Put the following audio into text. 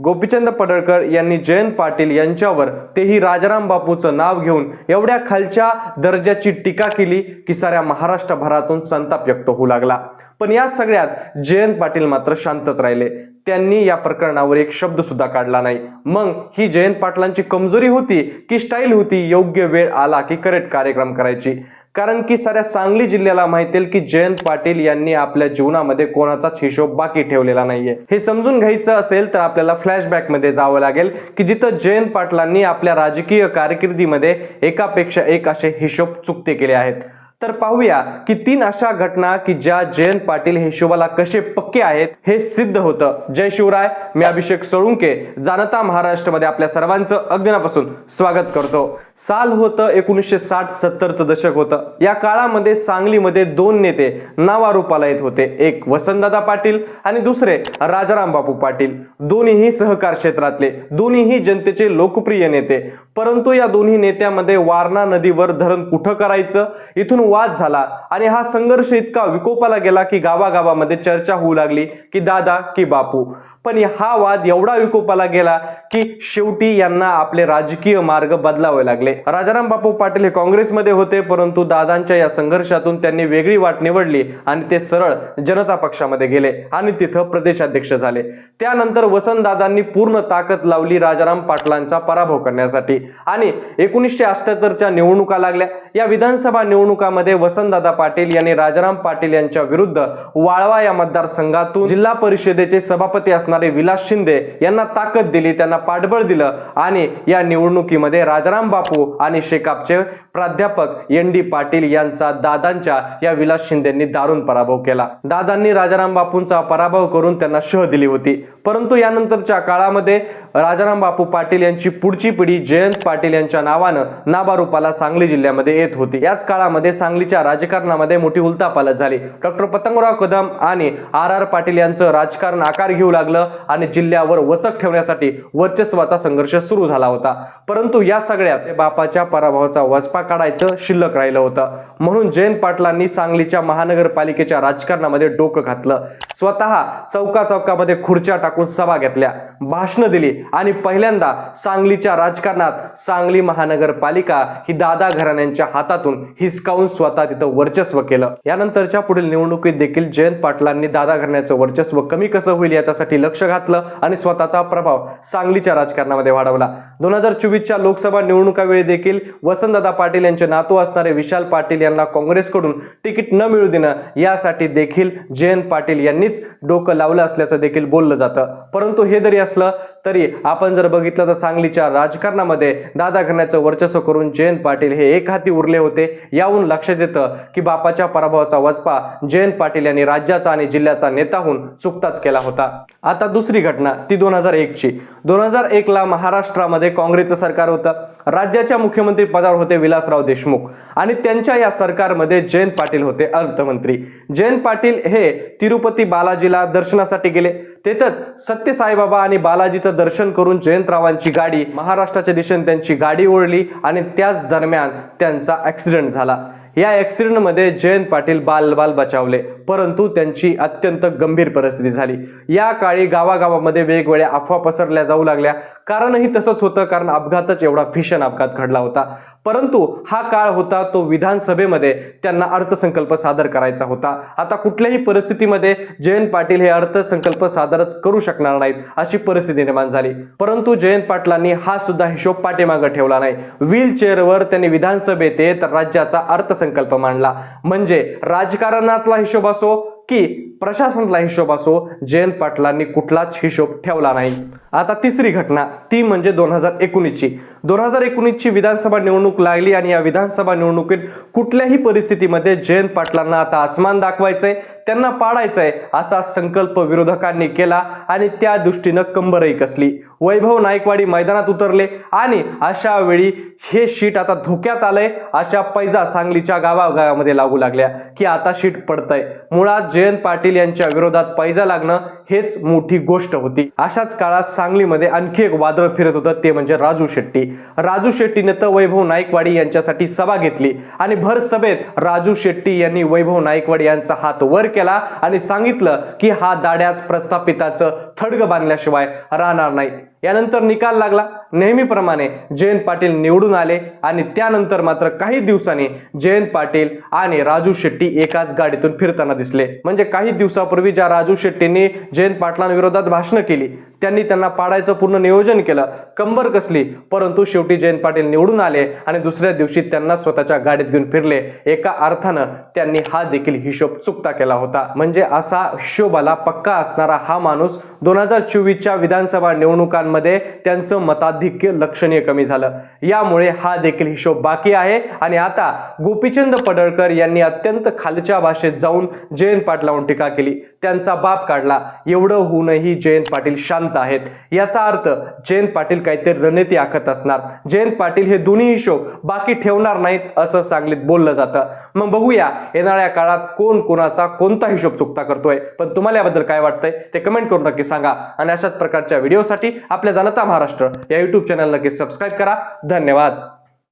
गोपीचंद पडळकर यांनी जयंत पाटील यांच्यावर तेही राजाराम बापूचं नाव घेऊन एवढ्या खालच्या दर्जाची टीका केली की साऱ्या महाराष्ट्रभरातून संताप व्यक्त होऊ लागला. पण या सगळ्यात जयंत पाटील मात्र शांतच राहिले. त्यांनी या प्रकरणावर एक शब्द सुद्धा काढला नाही. मग ही जयंत पाटलांची कमजोरी होती की स्टाईल होती? योग्य वेळ आला की करेक्ट कार्यक्रम करायची? कारण की साऱ्या सांगली जिल्ह्याला माहिती आहे की जयंत पाटील यांनी आपल्या जीवनामध्ये कोणाचाच हिशोब बाकी ठेवलेला नाहीये. हे समजून घ्यायचं असेल तर आपल्याला फ्लॅशबॅकमध्ये जावं लागेल की जिथं जयंत पाटलांनी आपल्या राजकीय कारकिर्दीमध्ये एकापेक्षा एक असे हिशोब चुकते केले आहेत. तर पाहूया की तीन अशा घटना की ज्या जयंत पाटील हे हिशोबाला कसे पक्के आहेत हे सिद्ध होतं. जय शिवराय मी अभिषेक सोळुंके जाणता महाराष्ट्रामध्ये आपल्या सर्वांचं अज्ञानापासून स्वागत करतो. साल होतं एकोणीसशे साठ सत्तरचं दशक होतं. या काळामध्ये सांगलीमध्ये दोन नेते नावारूपाला येत होते. एक वसंतदादा पाटील आणि दुसरे राजाराम बापू पाटील. दोन्हीही सहकार क्षेत्रातले दोन्हीही जनतेचे लोकप्रिय नेते. परंतु या दोन्ही नेत्यामध्ये वारणा नदीवर धरण कुठं करायचं? इथून वाद झाला. आणि हा संघर्ष इतका विकोपाला गेला की गावागावामध्ये चर्चा होऊ लागली की दादा की बापू. पण हा वाद एवढा विकोपाला गेला की शेवटी यांना आपले राजकीय मार्ग बदलावे लागले. राजाराम बापू पाटील हे काँग्रेसमध्ये होते परंतु दादांच्या या संघर्षातून त्यांनी वेगळी वाट निवडली आणि ते सरळ जनता पक्षामध्ये गेले आणि तिथं प्रदेशाध्यक्ष झाले. त्यानंतर वसंतदादांनी पूर्ण ताकद लावली राजाराम पाटलांचा पराभव करण्यासाठी. आणि एकोणीसशे अठ्याहत्तरच्या निवडणुका लागल्या. या विधानसभा निवडणुकामध्ये वसंतदादा पाटील यांनी राजाराम पाटील यांच्या विरुद्ध वाळवा या मतदारसंघातून जिल्हा परिषदेचे सभापती असणारे विलास शिंदे यांना ताकद दिली त्यांना पाठबळ दिलं आणि या निवडणुकीमध्ये राजाराम बापू आणि शेकापचे प्राध्यापक एन डी पाटील यांचा दादांच्या या विलास शिंदेंनी दारुण पराभव केला. दादांनी राजाराम बापूंचा पराभव करून त्यांना शह दिली होती. परंतु यानंतरच्या काळामध्ये राजाराम बापू पाटील यांची पुढची पिढी जयंत पाटील यांच्या नावानं नाबारूपाला सांगली जिल्ह्यामध्ये येत होती. याच काळामध्ये सांगलीच्या राजकारणामध्ये मोठी उलतापालत झाली. डॉक्टर पतंगराव कदम आणि आर आर पाटील यांचं राजकारण आकार घेऊ लागलं आणि जिल्ह्यावर वचक ठेवण्यासाठी वर्चस्वाचा संघर्ष सुरू झाला होता. परंतु या सगळ्यात बापाच्या पराभवाचा वचपा काढायचं शिल्लक राहिलं होतं. म्हणून जयंत पाटलांनी सांगलीच्या महानगरपालिकेच्या राजकारणामध्ये डोकं घातलं. स्वतः चौका चौकामध्ये खुर्च्या टाकून सभा घेतल्या. भाषणं दिली आणि पहिल्यांदा सांगलीच्या राजकारणात सांगली महानगरपालिका ही दादा घराण्यांच्या हातातून हिसकावून स्वतः तिथं वर्चस्व केलं. यानंतरच्या पुढील निवडणुकीत देखील जयंत पाटलांनी दादा घराण्याचं वर्चस्व कमी कसं होईल याच्यासाठी लक्ष घातलं आणि स्वतःचा प्रभाव सांगलीच्या राजकारणामध्ये वाढवला. दोन हजार चोवीसच्या लोकसभा निवडणुकावेळी देखील वसंतदादा पाटील यांचे नातू असणारे विशाल पाटील यांना काँग्रेसकडून तिकीट न मिळू देणं यासाठी देखील जयंत पाटील यांनीच डोकं लावलं असल्याचं देखील बोललं जातं. परंतु हे जरी असलं तरी आपण जर बघितलं तर सांगलीच्या राजकारणामध्ये दादाघरण्याचं वर्चस्व करून जयंत पाटील हे एक हाती उरले होते. याहून लक्षात येतं की बापाच्या पराभवाचा वचपा जयंत पाटील यांनी राज्याचा आणि जिल्ह्याचा नेता होऊन चुकताच केला होता. आता दुसरी घटना ती दोन हजार एकची. दोन हजार एकला महाराष्ट्रामध्ये काँग्रेसचं सरकार होतं. राज्याच्या मुख्यमंत्री पदावर होते विलासराव देशमुख आणि त्यांच्या या सरकारमध्ये जयंत पाटील होते अर्थमंत्री. जयंत पाटील हे तिरुपती बालाजीला दर्शनासाठी गेले. तेथच सत्य साईबाबा आणि बालाजीचं दर्शन करून जयंतरावांची गाडी महाराष्ट्राच्या दिशेने त्यांची गाडी ओढली आणि त्याच दरम्यान त्यांचा ऍक्सिडेंट झाला. या ॲक्सिडेंटमध्ये जयंत पाटील बालबाल बचावले परंतु त्यांची अत्यंत गंभीर परिस्थिती झाली. या काळी गावागावामध्ये वेगवेगळ्या अफवा पसरल्या जाऊ लागल्या. कारणही तसंच होतं कारण अपघातच एवढा भीषण अपघात घडला होता. परंतु हा काळ होता तो विधानसभेमध्ये त्यांना अर्थसंकल्प सादर करायचा होता. आता कुठल्याही परिस्थितीमध्ये जयंत पाटील हे अर्थसंकल्प सादरच करू शकणार नाहीत अशी परिस्थिती निर्माण झाली. परंतु जयंत पाटलांनी हा सुद्धा हिशोब पाठीमागं ठेवला नाही. व्हील चेअरवर त्यांनी विधानसभेत येत राज्याचा अर्थसंकल्प मांडला. म्हणजे राजकारणातला हिशोब असो की प्रशासनाला हिशोब असो जयंत पाटलांनी कुठलाच हिशोब ठेवला नाही. आता तिसरी घटना ती म्हणजे दोन हजार एकोणीसची. दोन हजार एकोणीसची विधानसभा निवडणूक लागली आणि या विधानसभा निवडणुकीत कुठल्याही परिस्थितीमध्ये जयंत पाटलांना आता आसमान दाखवायचंय त्यांना पाडायचंय असा संकल्प विरोधकांनी केला आणि त्या दृष्टीनं कंबरही कसली. वैभव नायकवाडी मैदानात उतरले आणि अशा वेळी हे शीट आता धोक्यात आलंय अशा पैजा सांगलीच्या गावागावामध्ये लागू लागल्या की आता शीट पडतंय. मुळात जयंत पाटील यांच्या विरोधात पैजा लागणं हेच मोठी गोष्ट होती. अशाच काळात सांगलीमध्ये आणखी एक वादळ फिरत होतं ते म्हणजे राजू शेट्टी. राजू शेट्टीने तर वैभव नाईकवाडी यांच्यासाठी सभा घेतली आणि भर सभेत राजू शेट्टी यांनी वैभव नाईकवाडी यांचा हात वर केला आणि सांगितलं की हा दाड्याच प्रस्थापिताचं थडग बांधल्याशिवाय राहणार नाही. यानंतर निकाल लागला. नेहमीप्रमाणे जयंत पाटील निवडून आले आणि त्यानंतर मात्र काही दिवसांनी जयंत पाटील आणि राजू शेट्टी एकाच गाडीतून फिरताना दिसले. म्हणजे काही दिवसापूर्वी ज्या राजू शेट्टींनी जयंत पाटलांविरोधात भाषणं केली. त्यांनी त्यांना पाडायचं पूर्ण नियोजन केलं. कंबर कसली? परंतु शेवटी जयंत पाटील निवडून आले आणि दुसऱ्या दिवशी त्यांना स्वतःच्या गाडीत घेऊन फिरले. एका अर्थानं त्यांनी हा देखील हिशोब चुकता केला होता. म्हणजे असा हिशोबाला पक्का असणारा हा माणूस दोन हजार चोवीसच्या विधानसभा निवडणुकांमध्ये त्यांचं मताधिक्य लक्षणीय कमी झालं. यामुळे हा देखील हिशोब बाकी आहे. आणि आता गोपीचंद पडळकर यांनी अत्यंत खालच्या भाषेत जाऊन जयंत पाटलावर टीका केली. त्यांचा बाप काढला. एवढं होऊनही जयंत पाटील शांत आहेत. याचा अर्थ जयंत पाटील काहीतरी रणनीती आखत असणार. जयंत पाटील हे दोन्ही हिशोब बाकी ठेवणार नाहीत असं सांगलीत बोललं जातं. मग बघूया येणाऱ्या काळात कोण कोणाचा कोणता हिशोब चुकता करतोय. पण तुम्हाला याबद्दल काय वाटतंय ते कमेंट करून नक्की सांगा. आणि अशाच प्रकारच्या व्हिडिओसाठी आपल्या जनता महाराष्ट्र या युट्यूब चॅनल नक्की सबस्क्राईब करा. धन्यवाद.